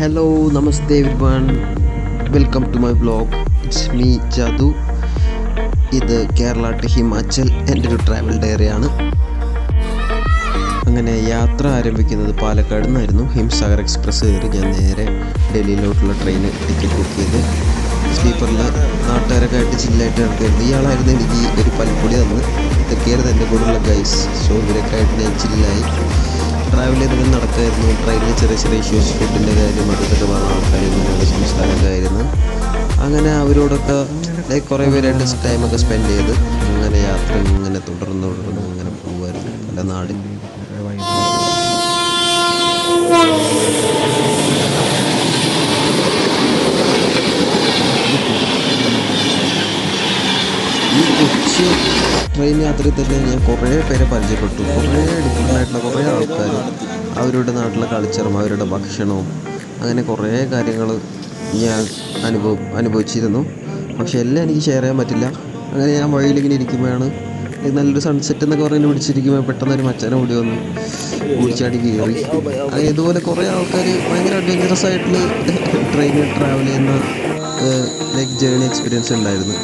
Hello namaste everyone welcome to my blog it's me Jadu ഇത് Kerala to Himachal എന്റെ ഒരു travel ഡയറിയാണ് അങ്ങനെ യാത്ര ആരംഭിക്കുന്നത് പാലക്കാട് നിന്നായിരുന്നു. ഹിംസാഗർ എക്സ്പ്രസ് കയറി ഞാൻ നേരെ ഡൽഹിയിലോട്ടുള്ള ട്രെയിന് ടിക്കറ്റ് ബുക്ക് ചെയ്ത് സ്ലീപ്പറിൽ നാട്ടുകാരൊക്കെ ആയിട്ട് ചില്ലായിട്ട് നടക്കുകയായിരുന്നു ഇയാളായിരുന്നു എനിക്ക് ഒരു പൽപ്പൊടി തന്നത്. ഇതൊക്കെയായിരുന്നു എന്റെ കൂടെയുള്ള ഗൈസ് സോ ഇവരൊക്കെ ആയിട്ട് ഞാൻ ചില്ലായി ട്രാവൽ ചെയ്തിങ്ങനെ നടക്കായിരുന്നു ട്രെയിനിൽ ചെറിയ ചെറിയ ഇഷ്യൂസ് ഫുഡിന്റെ കാര്യം അതൊക്കെ പറഞ്ഞ ആൾക്കാർ സംസ്ഥാനമൊക്കെ അങ്ങനെ അവരോടൊക്കെ ലൈക്ക് കുറേ പേരായിട്ട് ടൈമൊക്കെ സ്പെൻഡ് ചെയ്ത് അങ്ങനെ യാത്ര ഇങ്ങനെ തുടർന്ന് തുടർന്ന് അങ്ങനെ പോകുമായിരുന്നു പല നാട്. ഈ കൊച്ചി ട്രെയിൻ യാത്രയിൽ തന്നെ ഞാൻ കുറേ പേരെ പരിചയപ്പെട്ടു. കുറേ ഡിഫറന്റായിട്ടുള്ള കുറേ ആൾക്കാർ അവരുടെ നാട്ടിലെ കൾച്ചറും അവരുടെ ഭക്ഷണവും അങ്ങനെ കുറേ കാര്യങ്ങൾ ഞാൻ അനുഭവ അനുഭവിച്ചിരുന്നു. പക്ഷേ എല്ലാം എനിക്ക് ഷെയർ ചെയ്യാൻ പറ്റില്ല. അങ്ങനെ ഞാൻ വഴിയിലിങ്ങനെ ഇരിക്കുമ്പോഴാണ് നല്ലൊരു സൺസെറ്റ് എന്നൊക്കെ പറഞ്ഞ് പിടിച്ചിരിക്കുമ്പോൾ പെട്ടെന്ന് ഒരു മച്ചനെ ഓടി വന്നു ഓടിച്ചാടി കയറി. അങ്ങനെ ഇതുപോലെ കുറേ ആൾക്കാർ ഭയങ്കര അഡ്വഞ്ചറസ് ആയിട്ടുള്ള ട്രെയിനിൽ ട്രാവൽ ചെയ്യുന്ന ലൈക്ക് ജേണി എക്സ്പീരിയൻസ് ഉണ്ടായിരുന്നു.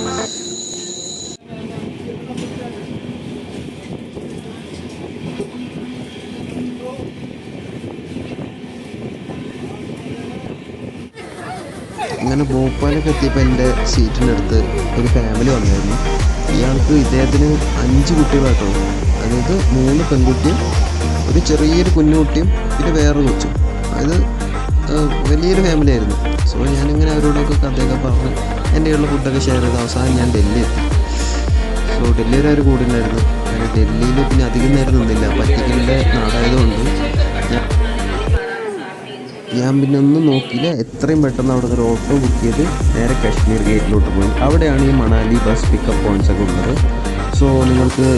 അങ്ങനെ ഭോപ്പാലൊക്കെ എത്തിയപ്പോൾ എന്റെ സീറ്റിന്റെ അടുത്ത് ഒരു ഫാമിലി വന്നായിരുന്നു. ഇയാൾക്ക് ഇദ്ദേഹത്തിന് അഞ്ച് കുട്ടികളാട്ടോ. അതായത് മൂന്ന് പെൺകുട്ടിയും ഒരു ചെറിയൊരു കുഞ്ഞുകുട്ടിയും പിന്നെ വേറൊരു കൊച്ചും. അതായത് വലിയൊരു ഫാമിലി ആയിരുന്നു. സോ ഞാനിങ്ങനെ അവരോടൊക്കെ കഥയൊക്കെ പറഞ്ഞ് എന്റെ ഉള്ള ഫുഡൊക്കെ ഷെയർ ചെയ്ത് അവസാനം ഞാൻ ഡൽഹി എത്തി. സോ ഡൽഹി വരെ അവർ കൂടി ഉണ്ടായിരുന്നു. ഡൽഹിയിൽ പിന്നെ അധികം നേരം നിന്നില്ല. പറ്റിക്കലിന്റെ നാടായതുകൊണ്ട് ഞാൻ ഞാൻ പിന്നെ ഒന്നും നോക്കിയില്ല. എത്രയും പെട്ടെന്ന് അവിടെ ഒരു ഓട്ടോ ബുക്ക് ചെയ്ത് നേരെ കാശ്മീർ ഗേറ്റിലോട്ട് പോയി. അവിടെയാണ് ഈ മണാലി ബസ് പിക്കപ്പ് പോയിന്റ്സ് ഒക്കെ ഉള്ളത്. സോ നിങ്ങൾക്ക്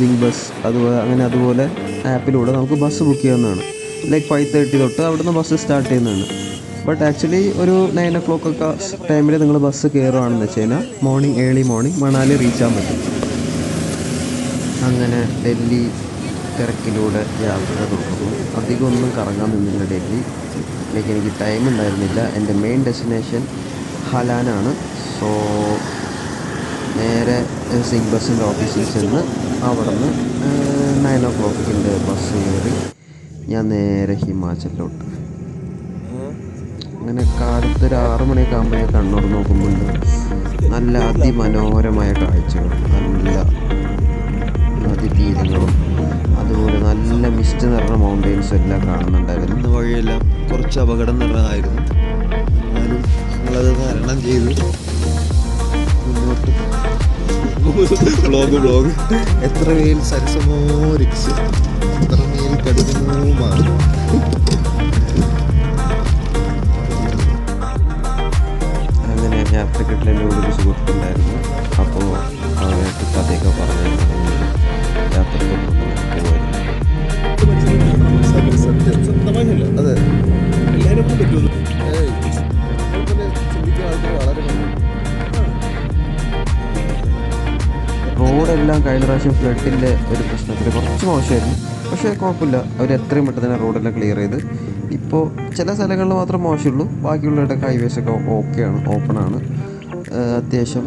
സിംഗ് ബസ് അതുപോലെ അങ്ങനെ അതുപോലെ ആപ്പിലൂടെ നമുക്ക് ബസ് ബുക്ക് ചെയ്യാവുന്നതാണ്. ലൈക്ക് ഫൈവ് തേർട്ടി തൊട്ട് അവിടുന്ന് ബസ് സ്റ്റാർട്ട് ചെയ്യുന്നതാണ്. ബട്ട് ആക്ച്വലി ഒരു നയൻ ഒ ക്ലോക്ക് ഒക്കെ ടൈമിൽ നിങ്ങൾ ബസ് കയറുകയാണെന്ന് വെച്ച് കഴിഞ്ഞാൽ morning early morning Manali reach ആകാൻ പറ്റും. അങ്ങനെ ഡൽഹി തിരക്കിലൂടെ യാത്ര തുടർന്നു അധികം ഒന്നും കറങ്ങാൻ നിന്നില്ല ഡൽഹി. ലൈക്ക് എനിക്ക് ടൈം ഉണ്ടായിരുന്നില്ല. എന്റെ മെയിൻ ഡെസ്റ്റിനേഷൻ ഹലാനാണ്. സോ നേരെ സിംഗ് ബസ്സിന്റെ ഓഫീസിൽ ചെന്ന് അവിടെ നിന്ന് നയൻ ഓ ക്ലോക്കിന്റെ ബസ് കയറി ഞാൻ നേരെ ഹിമാചലിലോട്ട്. അങ്ങനെ കാലത്ത് ഒരു ആറ് മണിയൊക്കെ ആകുമ്പോൾ ഞാൻ കണ്ണൂർ നോക്കുമ്പോൾ നല്ല അതിമനോഹരമായ കാഴ്ചകൾ. നല്ല നദീതീരങ്ങളും അതുപോലെ നല്ല മിസ്റ്റ് നിറഞ്ഞ മൗണ്ടെയിൻസ് എല്ലാം കാണുന്നുണ്ടായിരുന്നു. ഇന്ന് വഴിയെല്ലാം കുറച്ച് അപകടം നിറഞ്ഞതായിരുന്നു. എന്നാലും ഞങ്ങളത് തരണം ചെയ്തു. മുന്നോട്ട്. ബ്ലോഗ് ബ്ലോഗ് എത്ര മേൽ സരസമോ രക്സ് എത്ര മേൽ കഠിനവുമാണ് അങ്ങനെ കൂടെ ഒരു സുഹൃത്തുണ്ടായിരുന്നു അതെ. എല്ലാവരും ഒന്നും വളരെ റോഡെല്ലാം കഴിഞ്ഞ പ്രാവശ്യം ഫ്ലഡിന്റെ ഒരു പ്രശ്നത്തിൽ കുറച്ച് മോശമായിരുന്നു. പക്ഷേ കുഴപ്പമില്ല. അവർ എത്രയും പെട്ടെന്ന് തന്നെ റോഡെല്ലാം ക്ലിയർ ചെയ്ത്. ഇപ്പോൾ ചില സ്ഥലങ്ങളിൽ മാത്രം മോശമുള്ളൂ. ബാക്കിയുള്ളവരുടെയൊക്കെ ഹൈവേസ് ഒക്കെ ഓക്കെയാണ് ഓപ്പണാണ് അത്യാവശ്യം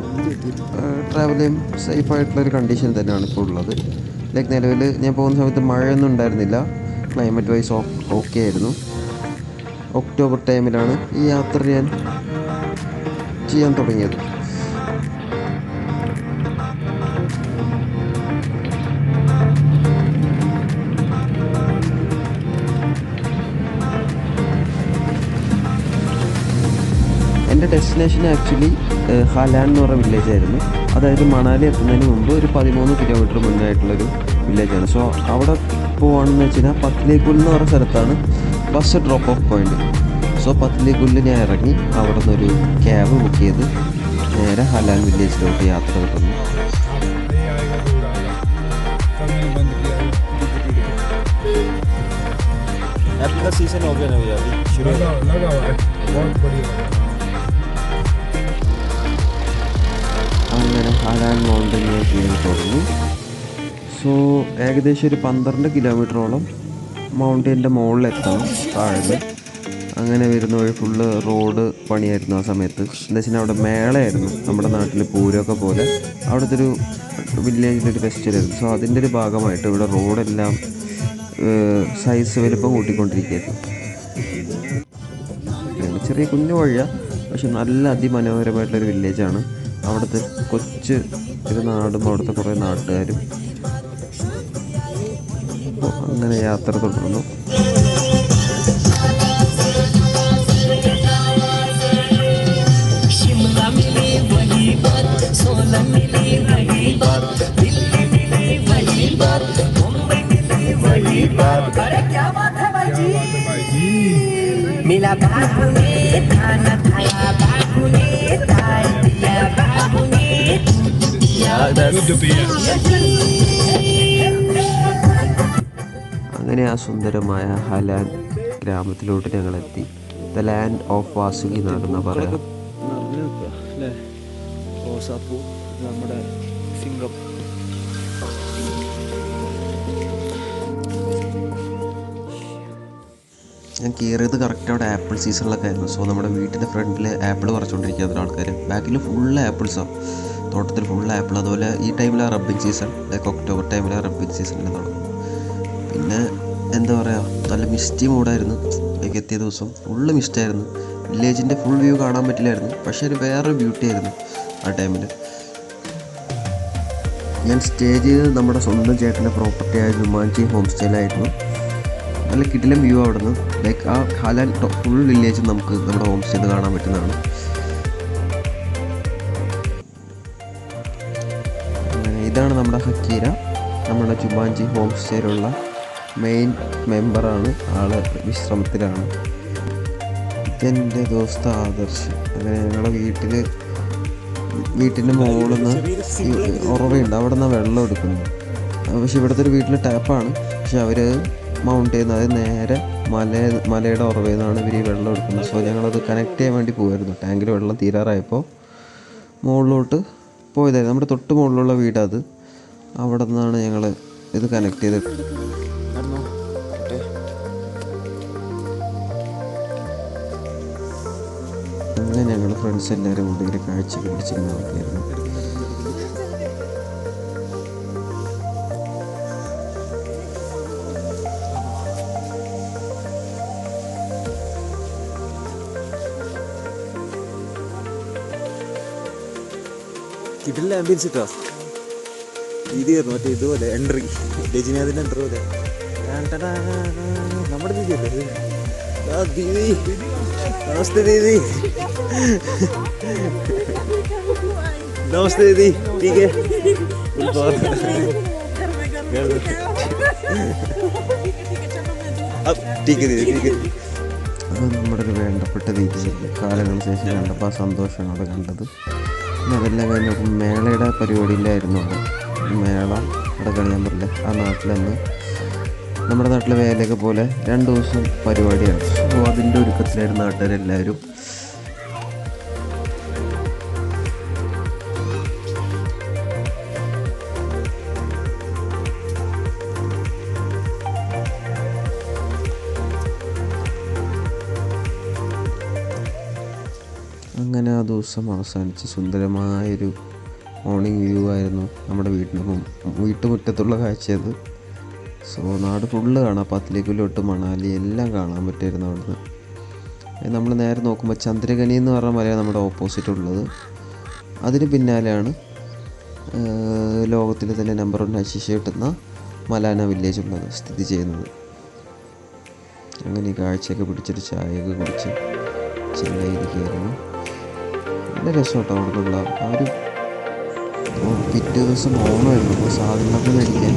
ട്രാവൽ ചെയ്യും. സേഫായിട്ടുള്ളൊരു കണ്ടീഷൻ തന്നെയാണ് ഇപ്പോൾ ഉള്ളത്. ലൈക്ക് നിലവിൽ ഞാൻ പോകുന്ന സമയത്ത് മഴയൊന്നും ഉണ്ടായിരുന്നില്ല. ക്ലൈമറ്റ് വൈസ് ഓക്കെ ആയിരുന്നു. ഒക്ടോബർ ടൈമിലാണ് ഈ യാത്ര ഞാൻ ചെയ്യാൻ തുടങ്ങിയത്. എന്റെ ഡെസ്റ്റിനേഷൻ ആക്ച്വലി ഹലാൻ എന്ന് പറഞ്ഞ വില്ലേജായിരുന്നു അതായത് മണാലി എത്തുന്നതിന് മുമ്പ് ഒരു പതിമൂന്ന് കിലോമീറ്റർ മുന്നായിട്ടുള്ളൊരു വില്ലേജാണ് സോ അവിടെ പോവാണെന്ന് വെച്ച് കഴിഞ്ഞാൽ പത്തിലേക്കുൽ എന്ന് പറഞ്ഞ സ്ഥലത്താണ് bus drop off point so പത്തിലേക്കുല്ലിൽ ഞാൻ ഇറങ്ങി അവിടെ നിന്നൊരു ക്യാബ് ബുക്ക് ചെയ്ത് നേരെ ഹലാൻ വില്ലേജിലോട്ട് യാത്ര തുടങ്ങി एप्पल का सीजन हो गया ना भैया अभी शुरू लगा लगा हुआ है बहुत बढ़िया അങ്ങനെ ഹലാൻ മൗണ്ടൻ ഞാൻ ചെയ്യാൻ തുടങ്ങി സോ ഏകദേശം ഒരു പന്ത്രണ്ട് കിലോമീറ്ററോളം മൗണ്ടൈന്റെ മുകളിലെത്തണം താഴെ. അങ്ങനെ വരുന്ന വഴി ഫുള്ള് റോഡ് പണിയായിരുന്നു ആ സമയത്ത്. എന്താ വെച്ചാൽ അവിടെ മേളയായിരുന്നു നമ്മുടെ നാട്ടിൽ പൂരമൊക്കെ പോലെ. അവിടുത്തെ ഒരു വില്ലേജിലൊരു ഫെസ്റ്റിവൽ ആയിരുന്നു. സോ അതിന്റെ ഒരു ഭാഗമായിട്ട് ഇവിടെ റോഡെല്ലാം സൈസ് വലുപ്പം കൂട്ടിക്കൊണ്ടിരിക്കുകയായിരുന്നു. ചെറിയ കുഞ്ഞു വഴിയാണ് പക്ഷെ നല്ല അതിമനോഹരമായിട്ടുള്ളൊരു വില്ലേജാണ് അവിടുത്തെ കൊച്ച് ഒരു നാടും അവിടുത്തെ കുറേ നാട്ടുകാരും അങ്ങനെ യാത്ര തുടർന്നു शिमला मिली वही बात सोलन मिली वही बात दिल्ली मिली वही बात मुंबई मिली അങ്ങനെ ആ സുന്ദരമായ ഹലാൻ ഗ്രാമത്തിലോട്ട് ഞങ്ങൾ എത്തി ദ ലാൻഡ് ഓഫ് വാസുകി എന്നാണെന്നാ പറയാം. നമ്മുടെ സിംഗം. ഞാൻ കയറിയത് കറക്റ്റ് അവിടെ ആപ്പിൾ സീസണിലൊക്കെ ആയിരുന്നു. സോ നമ്മുടെ വീട്ടിന്റെ ഫ്രണ്ടിൽ ആപ്പിൾ പറിച്ചുകൊണ്ടിരിക്കുന്ന ആൾക്കാർ ബാക്കിൽ ഫുൾ ആപ്പിൾസാണ് തോട്ടത്തിൽ ഫുൾ ആപ്പിൾ അതുപോലെ ഈ ടൈമിലാണ് റബ്ബിങ് സീസൺ ലൈക്ക് ഒക്ടോബർ ടൈമിലാണ് റബ്ബിങ് സീസണിൽ നടക്കും പിന്നെ എന്താ പറയുക നല്ല മിസ്റ്റി മൂഡായിരുന്നു ലൈക്ക് എത്തിയ ദിവസം. ഫുള്ള് മിസ്റ്റായിരുന്നു വില്ലേജിന്റെ ഫുൾ വ്യൂ കാണാൻ പറ്റില്ലായിരുന്നു. പക്ഷേ ഒരു വേറൊരു ബ്യൂട്ടി ആയിരുന്നു ആ ടൈമിൽ ഞാൻ സ്റ്റേ ചെയ്തത് നമ്മുടെ സ്വന്തം ചേട്ടന്റെ പ്രോപ്പർട്ടിയായ ജുമാൻചി ഹോം സ്റ്റേയിലായിരുന്നു നല്ല കിടിലം വ്യൂ അവിടെ നിന്ന് ലൈക്ക് ആ ഹാലാൻ ഫുൾ വില്ലേജ് നമുക്ക് നമ്മുടെ ഹോം സ്റ്റേയിൽ കാണാൻ പറ്റുന്നതാണ്. ഇതാണ് നമ്മുടെ ഹക്കീര. നമ്മുടെ ജുമാൻജി ഹോം സ്റ്റേയിലുള്ള മെയിൻ മെമ്പറാണ് ആൾ വിശ്രമത്തിലാണ്. ഇതെന്റെ ദോസ്ത ആദർശ്. അങ്ങനെ ഞങ്ങളുടെ വീട്ടിൽ വീട്ടിന്റെ മുകളിൽ നിന്ന് ഉറവയുണ്ട്. അവിടെ നിന്നാണ് വെള്ളം എടുക്കുന്നത്. പക്ഷെ ഇവിടുത്തെ ഒരു വീട്ടിൽ ടാപ്പാണ്. പക്ഷെ അവർ മൗണ്ട് ചെയ്യുന്നത് അത് നേരെ മല മലയുടെ ഉറവയിൽ നിന്നാണ് ഇവർ ഈ വെള്ളം എടുക്കുന്നത്. സോ ഞങ്ങളത് കണക്ട് ചെയ്യാൻ വേണ്ടി പോകുമായിരുന്നു ടാങ്കിൽ വെള്ളം തീരാറായപ്പോൾ മുകളിലോട്ട് പോയതായിരുന്നു. നമ്മുടെ തൊട്ട് മുകളിലുള്ള വീടത് അവിടെ നിന്നാണ് ഞങ്ങൾ ഇത് കണക്ട് ചെയ്ത് ഞങ്ങൾ ഫ്രണ്ട്സ് എല്ലാവരും കൂടി ഇങ്ങനെ കാഴ്ച കണ്ടിച്ചിങ്ങനെ നോക്കിയായിരുന്നു കിടില്ല ആംബിയൻസ് ഇട്ടാ രീതി മറ്റേ ഇതുപോലെ എൻട്രി രജനീകാന്തിന്റെ എൻട്രി പോലെ. നമ്മുടെ ഇത്? ആ ദീദി നമസ്തേ ദീദി നമസ്തേ ദീദി ठीक है Good morning. अब ठीक है दीदी ठीक है അത് നമ്മുടെ ഒരു വേണ്ടപ്പെട്ട രീതിയിൽ കാലങ്ങൾക്ക് ശേഷം കണ്ടപ്പോൾ ആ സന്തോഷമാണ് അവിടെ കണ്ടത് പിന്നെ അതെല്ലാം കഴിഞ്ഞപ്പോൾ മേളയുടെ പരിപാടിയിലായിരുന്നു അവിടെ മേള അവിടെ കളിയാൻ പറ്റില്ല ആ നാട്ടിലന്ന് നമ്മുടെ നാട്ടിലെ വേലയൊക്കെ പോലെ രണ്ട് ദിവസം പരിപാടിയാണ്. അപ്പോൾ അതിന്റെ ഒരുക്കത്തിലായിരുന്നു നാട്ടുകാരെല്ലാവരും. അങ്ങനെ ആ ദിവസം അവസാനിച്ച് സുന്ദരമായൊരു മോർണിംഗ് വ്യൂ ആയിരുന്നു നമ്മുടെ വീടിന് മും- വീട്ടുമുറ്റത്തുള്ള കാഴ്ചയത് സോ നാട് ഫുള്ള് കാണാം. പത്തിലേക്കുലോട്ട് മണാലി എല്ലാം കാണാൻ പറ്റുമായിരുന്നു അവിടുന്ന്. നമ്മൾ നേരെ നോക്കുമ്പോൾ ചന്ദ്രഗനി എന്ന് പറഞ്ഞ മലയാണ് നമ്മുടെ ഓപ്പോസിറ്റ് ഉള്ളത്. അതിന് പിന്നാലെയാണ് ലോകത്തിലെ തന്നെ നമ്പർ വൺ അശിഷ കിട്ടുന്ന മലാന വില്ലേജ് ഉള്ളത് സ്ഥിതി ചെയ്യുന്നത്. അങ്ങനെ ഈ കാഴ്ചയൊക്കെ പിടിച്ചൊരു ചായയൊക്കെ കുടിച്ച് ചെല്ലായിരിക്കുകയായിരുന്നു നല്ല രസം കേട്ടോ നിന്നുള്ള ആ ഒരു ഓ, പിറ്റേ ദിവസം ഓണമായിരുന്നു അപ്പോൾ സാധനങ്ങളൊക്കെ മേടിക്കാൻ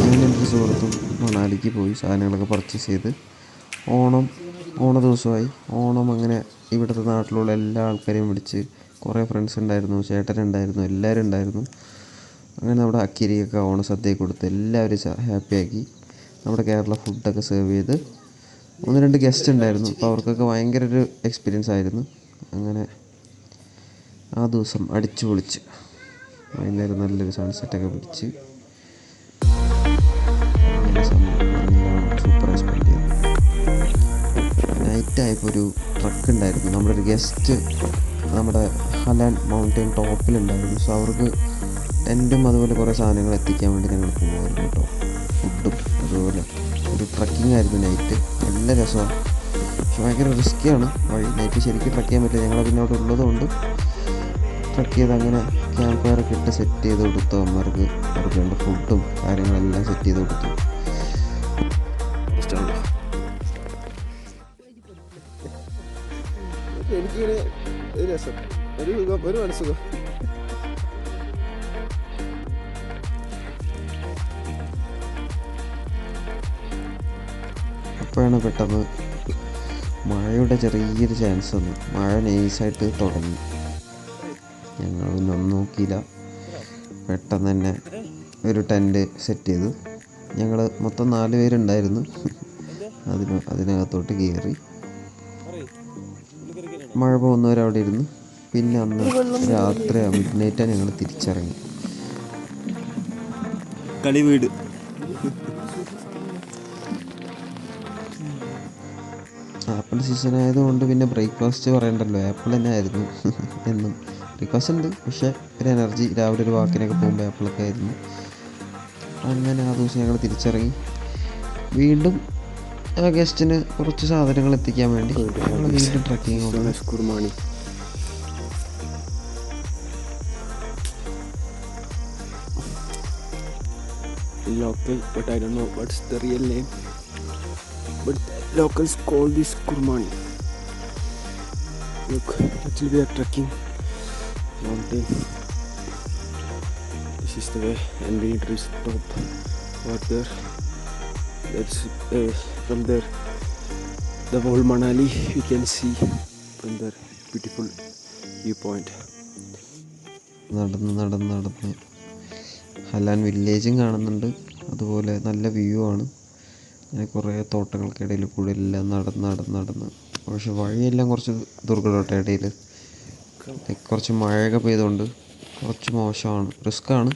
ഞാൻ എന്റെ സുഹൃത്തും മണാലിക്ക് പോയി സാധനങ്ങളൊക്കെ പർച്ചേസ് ചെയ്ത്. ഓണം ഓണ ദിവസമായി. ഓണം അങ്ങനെ ഇവിടുത്തെ നാട്ടിലുള്ള എല്ലാ ആൾക്കാരെയും വിളിച്ച് കുറേ ഫ്രണ്ട്സ് ഉണ്ടായിരുന്നു ചേട്ടനുണ്ടായിരുന്നു എല്ലാവരും ഉണ്ടായിരുന്നു. അങ്ങനെ നമ്മുടെ അക്കിരിയൊക്കെ ഓണസദ്യ കൊടുത്ത് എല്ലാവരും ഹാപ്പിയാക്കി നമ്മുടെ കേരള ഫുഡൊക്കെ സെർവ് ചെയ്ത് ഒന്ന് രണ്ട് ഗസ്റ്റ് ഉണ്ടായിരുന്നു. അപ്പോൾ അവർക്കൊക്കെ ഭയങ്കര ഒരു എക്സ്പീരിയൻസ് ആയിരുന്നു. അങ്ങനെ ആ ദിവസം അടിച്ചു പൊളിച്ച് വൈകുന്നേരം നല്ലൊരു സൺസെറ്റൊക്കെ പിടിച്ച് സൂപ്പറായി സ്പെൻഡ് ചെയ്തു. നൈറ്റ് നൈറ്റായപ്പോൾ ഒരു ട്രക്ക് ഉണ്ടായിരുന്നു. നമ്മുടെ ഒരു ഗസ്റ്റ് നമ്മുടെ ഹലാൻ മൗണ്ടൻ ടോപ്പിലുണ്ടായിരുന്നു സോ അവർക്ക് ടെന്റും അതുപോലെ കുറേ സാധനങ്ങൾ എത്തിക്കാൻ വേണ്ടി ഞങ്ങൾ പോകുമായിരുന്നു കേട്ടോ. ഫുഡും അതുപോലെ ഒരു ട്രക്കിംഗ് ആയിരുന്നു നൈറ്റ് നല്ല രസമാണ് പക്ഷെ ഭയങ്കര റിസ്ക്കിയാണ് വഴി നൈറ്റ് ശരിക്കും ട്രക്ക് ചെയ്യാൻ പറ്റില്ല. ഞങ്ങൾ പിന്നെ ഉള്ളതുകൊണ്ട് ട്രക്ക് ചെയ്ത് അങ്ങനെ ക്യാമ്പ് ഫയറൊക്കെ ഇട്ട് സെറ്റ് ചെയ്ത് കൊടുത്തു. അമ്മമാർക്ക് അവർക്ക് വേണ്ട ഫുഡും കാര്യങ്ങളെല്ലാം സെറ്റ് ചെയ്ത് കൊടുത്തു. എനിക്കിങ്ങനെ ഒരു രസം. ഒരു സുഖം ഒരു മനസ്സുഖം. അപ്പോഴാണ് പെട്ടെന്ന് മഴയുടെ ചെറിയൊരു ചാൻസ് വന്നു. മഴ നൈസായിട്ട് തുടങ്ങി. ഞങ്ങൾ ഒന്നും നോക്കിയില്ല. പെട്ടെന്ന് തന്നെ ഒരു ടെന്റ് സെറ്റ് ചെയ്തു. ഞങ്ങൾ മൊത്തം നാല് പേരുണ്ടായിരുന്നു. അതിന് അതിനകത്തോട്ട് കയറി മഴ പോകുന്നവരവിടെ ഇരുന്നു പിന്നെ അന്ന് രാത്രി മിഡ് നൈറ്റാണ് ഞങ്ങൾ തിരിച്ചിറങ്ങി. കളി വീട്. ആപ്പിൾ സീസൺ ആയതുകൊണ്ട് പിന്നെ ബ്രേക്ക്ഫാസ്റ്റ് പറയണ്ടല്ലോ. ആപ്പിൾ തന്നെ ആയിരുന്നു. എന്നും ബ്രേക്ക്ഫാസ്റ്റ് ഉണ്ട്. പക്ഷേ ഒരു എനർജി രാവിലെ ഒരു വാക്കിനൊക്കെ പോകുമ്പോൾ അപ്പോഴൊക്കെ ആയിരുന്നു. അങ്ങനെ ആ ദിവസം ഞങ്ങൾ തിരിച്ചിറങ്ങി. വീണ്ടും ആ ഗസ്റ്റിന് കുറച്ച് സാധനങ്ങൾ എത്തിക്കാൻ വേണ്ടി വീണ്ടും ട്രക്കിങ് കുർമാണി local but I mountain this is the way and we need to top over there that's uh, from there the whole manali you can see from there beautiful viewpoint നടന്ന് നടന്ന് നടന്ന് ഹലാൻ വില്ലേജും കാണുന്നുണ്ട് അതുപോലെ നല്ല വ്യൂ ആണ് അങ്ങനെ കുറേ തോട്ടങ്ങൾക്കിടയിൽ കൂടെ എല്ലാം നടന്ന് നടന്ന് നടന്ന് പക്ഷെ വഴിയെല്ലാം കുറച്ച് ദുർഘടമായിട്ട് ഇടയിൽ കുറച്ച് മഴയൊക്കെ പെയ്തുകൊണ്ട് കുറച്ച് മോശമാണ്. റിസ്ക്കാണ്.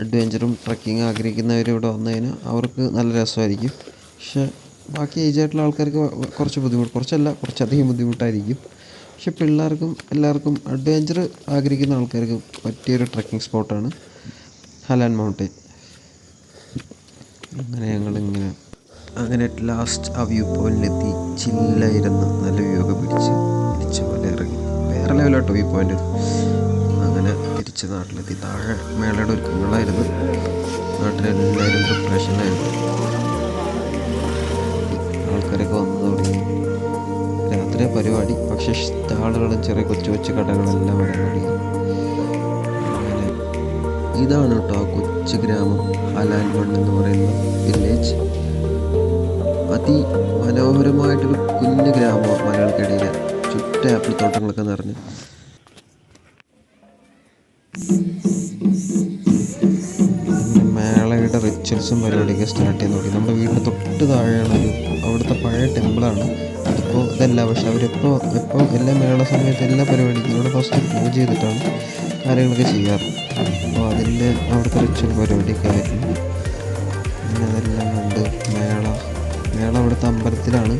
അഡ്വഞ്ചറും ട്രക്കിങ് ആഗ്രഹിക്കുന്നവർ ഇവിടെ വന്നു കഴിഞ്ഞാൽ അവർക്ക് നല്ല രസമായിരിക്കും. പക്ഷെ ബാക്കി ഏജ് ആയിട്ടുള്ള ആൾക്കാർക്ക് കുറച്ച് ബുദ്ധിമുട്ട് കുറച്ചല്ല കുറച്ചധികം ബുദ്ധിമുട്ടായിരിക്കും. പക്ഷെ പിള്ളേർക്കും എല്ലാവർക്കും അഡ്വഞ്ചർ ആഗ്രഹിക്കുന്ന ആൾക്കാർക്ക് പറ്റിയൊരു ട്രക്കിംഗ് സ്പോട്ടാണ് ഹലാൻ മൗണ്ടൈൻ. അങ്ങനെ ഞങ്ങളിങ്ങനെ അങ്ങനെ ലാസ്റ്റ് ആ വ്യൂ പോയിന്റിലെത്തി ചില്ലായിരുന്നു നല്ല വ്യൂ ഒക്കെ പിടിച്ച്. ലെവലാട്ടോ വ്യൂ പോയിന്റ് അങ്ങനെ തിരിച്ച് നാട്ടിലെത്തി. താഴെ മേളയുടെ ഒരുക്കങ്ങളായിരുന്നു. നാട്ടിലെല്ലാവരും പ്രിപ്പറേഷനിലായിരുന്നു ആൾക്കാരൊക്കെ വന്നു തുടങ്ങി. രാത്രി പരിപാടി പക്ഷെ സ്റ്റാളുകളും ചെറിയ കൊച്ചു കൊച്ചു കടകളെല്ലാം വരാൻ തുടങ്ങി. അങ്ങനെ ഇതാണ് കേട്ടോ ആ കൊച്ചു ഗ്രാമം. അലാൻമൺ എന്ന് പറയുന്ന വില്ലേജ് അതി മനോഹരമായിട്ടൊരു കുഞ്ഞു ഗ്രാമമാണ് മലകൾക്കിടയിൽ ചുറ്റും ആപ്പിൾ തോട്ടങ്ങളൊക്കെ നിറഞ്ഞ് മേളയുടെ റിച്വൽസും പരിപാടിയൊക്കെ സ്റ്റാർട്ട് ചെയ്ത് തുടങ്ങി. നമ്മുടെ വീടിന് തൊട്ട് താഴെയാണ് ഒരു അവിടുത്തെ പഴയ ടെമ്പിളാണ് അതിപ്പോൾ ഇതല്ല പക്ഷെ അവരെപ്പോൾ എപ്പോൾ എല്ലാ മേള സമയത്ത് എല്ലാ പരിപാടിക്കും ഇവിടെ ഫസ്റ്റ് പൂജ ചെയ്തിട്ടാണ് കാര്യങ്ങളൊക്കെ ചെയ്യാറ്. അപ്പോൾ അതിന്റെ അവിടുത്തെ റിച്വൽ പരിപാടിയൊക്കെ ആയിരുന്നു. പിന്നെ അതെല്ലാം കണ്ട് മേള മേള അവിടുത്തെ അമ്പലത്തിലാണ്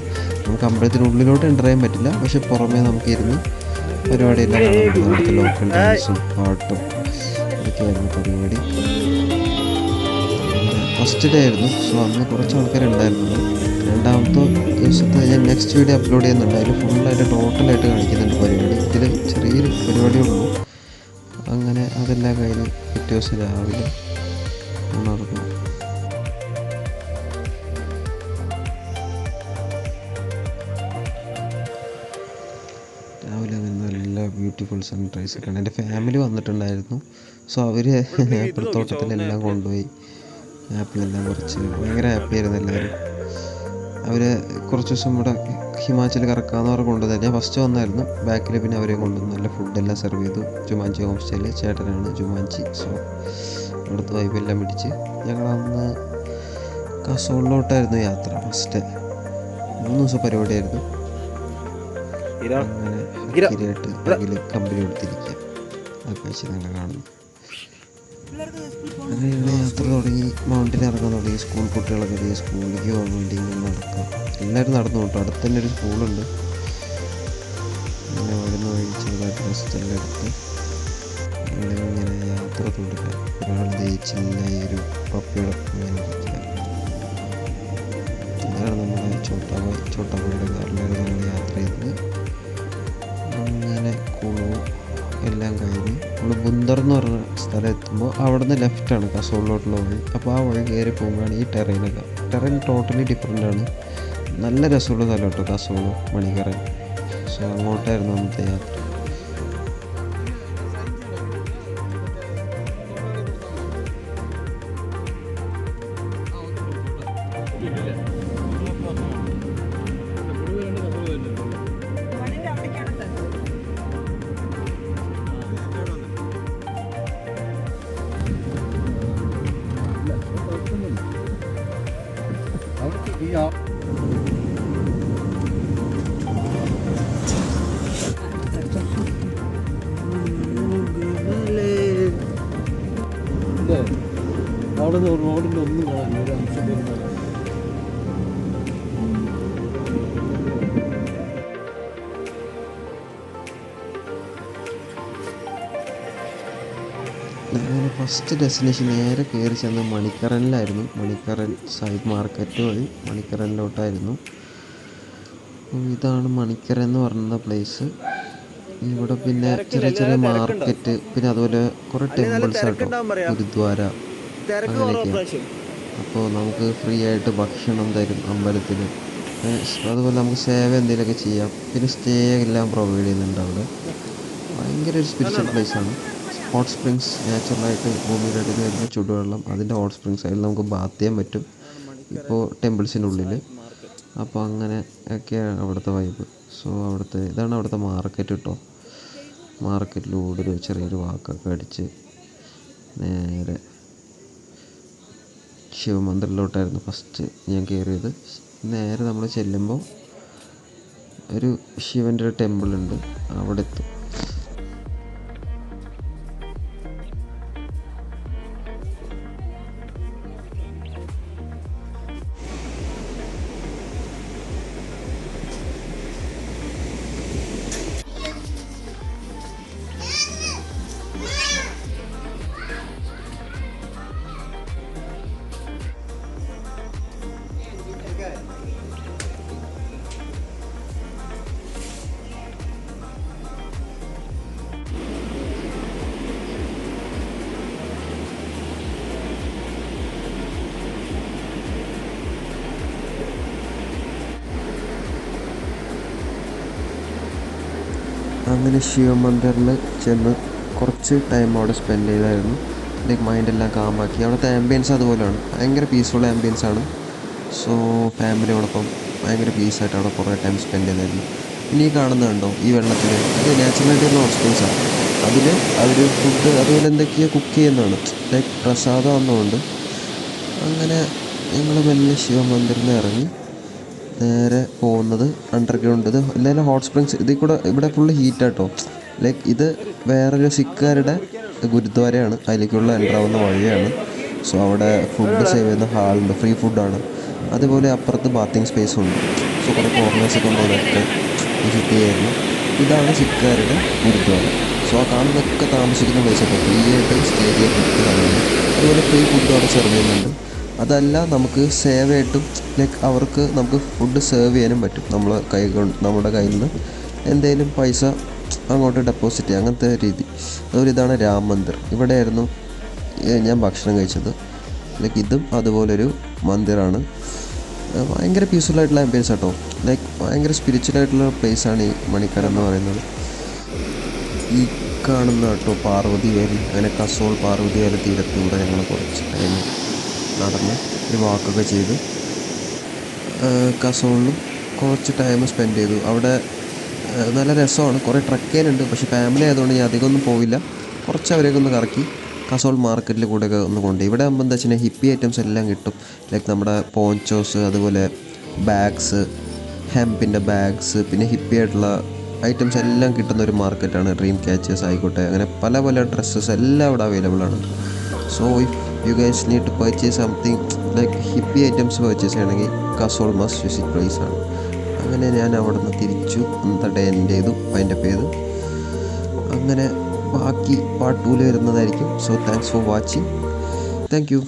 നമുക്ക് അമ്പലത്തിനുള്ളിലോട്ട് എന്റർ ചെയ്യാൻ പറ്റില്ല. പക്ഷെ പുറമേ നമുക്ക് ഇരുന്ന് പരിപാടിയെല്ലാം കാണാൻ പാട്ടും ഇതൊക്കെയായിരുന്നു പരിപാടി. ഫസ്റ്റ് ഡേ ആയിരുന്നു. സോ അന്ന് കുറച്ച് ആൾക്കാരുണ്ടായിരുന്നു. രണ്ടാമത്തെ ദിവസത്തെ ഞാൻ നെക്സ്റ്റ് വീഡിയോ അപ്ലോഡ് ചെയ്യുന്നുണ്ട്. അതിൽ ഫുള്ളായിട്ട് ടോട്ടലായിട്ട് കാണിക്കുന്നുണ്ട് പരിപാടി. ഇതിൽ ചെറിയൊരു പരിപാടിയുള്ളൂ അങ്ങനെ അതെല്ലാം കഴിഞ്ഞ് പിറ്റേ ദിവസം രാവിലെ ഉണർന്നു. ബ്യൂട്ടിഫുൾ സൺറൈസ് ഒക്കെ ഉണ്ട്. എന്റെ ഫാമിലി വന്നിട്ടുണ്ടായിരുന്നു. സോ അവർ ആപ്പിൾ തോട്ടത്തിലെല്ലാം കൊണ്ടുപോയി. ആപ്പിളെല്ലാം കുറച്ച് ഭയങ്കര ഹാപ്പി ആയിരുന്നു എല്ലാവരും. അവർ കുറച്ച് ദിവസം ഇവിടെ ഹിമാചൽ കറക്കാന്ന് പറഞ്ഞു കൊണ്ടുവന്നത് ഞാൻ ഫസ്റ്റ് വന്നായിരുന്നു. ബാക്കിൽ പിന്നെ അവരെ കൊണ്ടുവന്നു നല്ല ഫുഡെല്ലാം സെർവ് ചെയ്തു. ജുമാഞ്ചി ഹോം സ്റ്റേയിൽ ചേട്ടനാണ് ജുമാഞ്ചി. സോ അവിടുത്തെ വൈബെല്ലാം പിടിച്ച് ഞങ്ങൾ അന്ന് കാസർഗോഡിലോട്ടായിരുന്നു യാത്ര. ഫസ്റ്റ് മൂന്ന് ദിവസം പരിപാടിയായിരുന്നു. കമ്പനി കൊടുത്തിരിക്കുക. ആ കാഴ്ച നിങ്ങൾ കാണുന്നു അങ്ങനെ ഇവിടെ യാത്ര തുടങ്ങി. മൗണ്ടിൽ ഇറങ്ങാൻ തുടങ്ങി. സ്കൂൾ കുട്ടികളൊക്കെ ഇതേ സ്കൂളിലേക്ക് പോകാൻ വേണ്ടി ഇങ്ങനെ നടക്കാം. എല്ലാവരും നടന്നു കേട്ടോ. അടുത്ത് തന്നെ ഒരു സ്കൂളുണ്ട്. അങ്ങനെ വരുന്ന വഴി ചെറുതായിട്ട് എടുത്ത് ഞങ്ങൾ ഇങ്ങനെ യാത്ര തുടരുക ഒരാൾ ദയിച്ചില്ലായി ഒരു പപ്പിയോടൊപ്പം ഇരിക്കുക. ഇതാണ് നമ്മുടെ ചോട്ടാബായ് ചോട്ടാബായുടെ കാറിലാണ് ഞങ്ങൾ യാത്ര ചെയ്തത്. അങ്ങനെ കുളു എല്ലാം കഴിഞ്ഞ് നമ്മൾ ബുന്ദർ എന്ന് പറഞ്ഞ സ്ഥലം എത്തുമ്പോൾ അവിടുന്ന് ലെഫ്റ്റാണ് കസോളിലോട്ടുള്ള വഴി. അപ്പോൾ ആ വഴി കയറി പോകുമ്പോഴാണ് ഈ ടെറൈനൊക്കെ ടെറൈൻ ടോട്ടലി ഡിഫറെന്റ് ആണ്. നല്ല രസമുള്ള സ്ഥലം കേട്ടോ കസോൾ മണിക്കറൻ സോ അങ്ങോട്ടായിരുന്നു അന്നത്തെ യാത്ര. നിന്ന് റോഡിന്റെ ഒന്നും കാണാൻ ഒരു അംശം പോലും കാണാൻ അങ്ങനെ ഫസ്റ്റ് ഡെസ്റ്റിനേഷൻ നേരെ കയറി ചെന്ന മണിക്കറനിലായിരുന്നു. മണിക്കറൻ സൈഡ് മാർക്കറ്റ് വഴി മണിക്കറനിലോട്ടായിരുന്നു. ഇതാണ് മണിക്കര എന്ന് പറയുന്ന പ്ലേസ് ഇവിടെ പിന്നെ ചെറിയ ചെറിയ മാർക്കറ്റ് പിന്നെ അതുപോലെ കുറേ ടെമ്പിൾസ് ആട്ടോ. ഗുരുദ്വാര. അങ്ങനെയൊക്കെയാണ് അപ്പോൾ നമുക്ക് ഫ്രീ ആയിട്ട് ഭക്ഷണം തരും അമ്പലത്തിൽ അതുപോലെ നമുക്ക് സേവ എന്തെങ്കിലുമൊക്കെ ചെയ്യാം. പിന്നെ സ്റ്റേ എല്ലാം പ്രൊവൈഡ് ചെയ്യുന്നുണ്ട് അവിടെ. ഭയങ്കര ഒരു സ്പിരിച്വൽ പ്ലേസ് ആണ്. ഹോട്ട് സ്പ്രിങ്സ് നാച്ചുറലായിട്ട് നിന്ന് വരുന്ന ചുടുവെള്ളം അതിന്റെ ഹോട്ട് സ്പ്രിങ്സ് അതിൽ നമുക്ക് ബാത്ത് ചെയ്യാൻ പറ്റും. ഇപ്പോൾ ടെമ്പിൾസിന്റെ ഉള്ളിൽ അപ്പോൾ അങ്ങനെ ഒക്കെയാണ് അവിടുത്തെ വൈബ് സോ അവിടുത്തെ ഇതാണ് അവിടുത്തെ മാർക്കറ്റ് കേട്ടോ മാർക്കറ്റിലൂടെ ഒരു ചെറിയൊരു വാക്കൊക്കെ അടിച്ച് നേരെ ശിവമന്ദിറിലോട്ടായിരുന്നു ഫസ്റ്റ് ഞാൻ കയറിയത്. നേരെ നമ്മൾ ചെല്ലുമ്പോൾ ഒരു ശിവന്റെ ഒരു ടെമ്പിൾ ഉണ്ട് അവിടെ എത്തും അങ്ങനെ ശിവമന്ദിറിൽ ചെന്ന് കുറച്ച് ടൈം അവിടെ സ്പെൻഡ് ചെയ്തായിരുന്നു. ലൈക്ക് മൈൻഡെല്ലാം കാമാക്കി അവിടുത്തെ ആംബിയൻസ് അതുപോലെയാണ്. ഭയങ്കര പീസ്ഫുൾ ആംബിയൻസ് ആണ്. സോ ഫാമിലിയോടൊപ്പം ഭയങ്കര പീസായിട്ട് അവിടെ കുറേ ടൈം സ്പെൻഡ് ചെയ്തായിരുന്നു. ഇനി കണ്ടോ? ഈ വെള്ളത്തിൽ അത് നാച്ചുറലായിട്ടുള്ള ഹോസ്പിറ്റൽസ് ആണ്. അതിൽ അവർ ഫുഡ് അതുപോലെ എന്തൊക്കെയോ കുക്ക് ചെയ്യുന്നതാണ്. ലൈക്ക് പ്രസാദം എന്നുകൊണ്ട് അങ്ങനെ ഞങ്ങൾ മെല്ലെ ശിവമന്ദിറിൽ നിന്ന് ഇറങ്ങി. നേരെ പോകുന്നത് അണ്ടർഗ്രൗണ്ട് ഇത് എല്ലാവരും ഹോട്ട് സ്പ്രിങ്സ് ഇതിൽ കൂടെ ഇവിടെ ഫുള്ള് ഹീറ്റാട്ടോ ലൈക്ക് ഇത് വേറൊരു സിഖുകാരുടെ ഗുരുദ്വാരയാണ്. അതിലേക്കുള്ള എന്റർ ആവുന്ന വഴിയാണ്. സോ അവിടെ ഫുഡ് സേവ് ചെയ്യുന്ന ഹാളുണ്ട്. ഫ്രീ ഫുഡാണ് അതുപോലെ അപ്പുറത്ത് ബാത്തിങ് സ്പേസും ഉണ്ട്. സോ കുറേ ഫോറിനേഴ്സൊക്കെ ഉണ്ട് അതൊക്കെ വിസിറ്റ് ചെയ്യുന്നു ഇതാണ് സിഖുകാരുടെ ഗുരുദ്വാര. സോ ആ കാണുന്നതൊക്കെ താമസിക്കുന്ന പ്ലേസൊക്കെ ഫ്രീ ആയിട്ട് സ്റ്റേ ചെയ്യാൻ സ്ഥലമാണ്. അതുപോലെ ഫ്രീ ഫുഡ് അവിടെ സെർവ് ചെയ്യുന്നുണ്ട്. അതല്ല നമുക്ക് സേവയായിട്ടും ലൈക്ക് അവർക്ക് നമുക്ക് ഫുഡ് സെർവ് ചെയ്യാനും പറ്റും. നമ്മൾ കൈ കൊണ്ട് നമ്മുടെ കയ്യിൽ നിന്ന് എന്തെങ്കിലും പൈസ അങ്ങോട്ട് ഡെപ്പോസിറ്റ് ചെയ്യാം. അങ്ങനത്തെ രീതി. അതുപോലെ ഇതാണ് രാം മന്ദിർ. ഇവിടെയായിരുന്നു ഞാൻ ഭക്ഷണം കഴിച്ചത്. ലൈക്ക് ഇതും അതുപോലൊരു മന്ദിറാണ്. ഭയങ്കര പീസ്ഫുൾ ആയിട്ടുള്ള ആംബിയൻസ് കേട്ടോ ലൈക്ക് ഭയങ്കര സ്പിരിച്വൽ ആയിട്ടുള്ള പ്ലേസാണ് ഈ മണിക്കര എന്ന് പറയുന്നത്. ഈ കാണുന്ന കേട്ടോ പാർവതി വേലി. അങ്ങനെ കസോൾ പാർവതി വേല തീരത്തൂടെ ഞങ്ങൾ കുറച്ച് ടൈം നടന്ന് ഒരു വാക്കൊക്കെ ചെയ്ത്. കസോളിലും കുറച്ച് ടൈം സ്പെൻഡ് ചെയ്തു. അവിടെ നല്ല രസമാണ്. കുറേ ട്രക്ക് ചെയ്യാനുണ്ട് പക്ഷേ ഫാമിലി ആയതുകൊണ്ട് ഞാൻ അധികം ഒന്നും പോയില്ല കുറച്ച് അവരെയൊക്കെ ഒന്ന് കറക്കി കസോൾ മാർക്കറ്റിൽ കൂടെയൊക്കെ ഒന്ന് കൊണ്ട് ഇവിടെ ആകുമ്പോൾ എന്താ വെച്ചാൽ ഹിപ്പി ഐറ്റംസ് എല്ലാം കിട്ടും. ലൈക്ക് നമ്മുടെ പോഞ്ചോസ് അതുപോലെ ബാഗ്സ് ഹെമ്പിന്റെ ബാഗ്സ് പിന്നെ ഹിപ്പി ആയിട്ടുള്ള ഐറ്റംസ് എല്ലാം കിട്ടുന്ന ഒരു മാർക്കറ്റാണ് ഡ്രീം ക്യാച്ചേഴ്സ് ആയിക്കോട്ടെ. അങ്ങനെ പല പല ഡ്രസ്സസ് എല്ലാം ഇവിടെ അവൈലബിൾ ആണ്. So if you guys need to purchase something like hippie items purchase ചെയ്യണമെങ്കിൽ കസോൾ മസ്റ്റ് വിസിറ്റ് പ്ലേസ് ആണ്. അങ്ങനെ ഞാൻ അവിടെ നിന്ന് തിരിച്ചു എന്നിട്ട് എന്റെ ചെയ്തു അതിന്റെ പേര്. അങ്ങനെ ബാക്കി പാർട്ട് ടൂൽ വരുന്നതായിരിക്കും. So thanks for watching thank you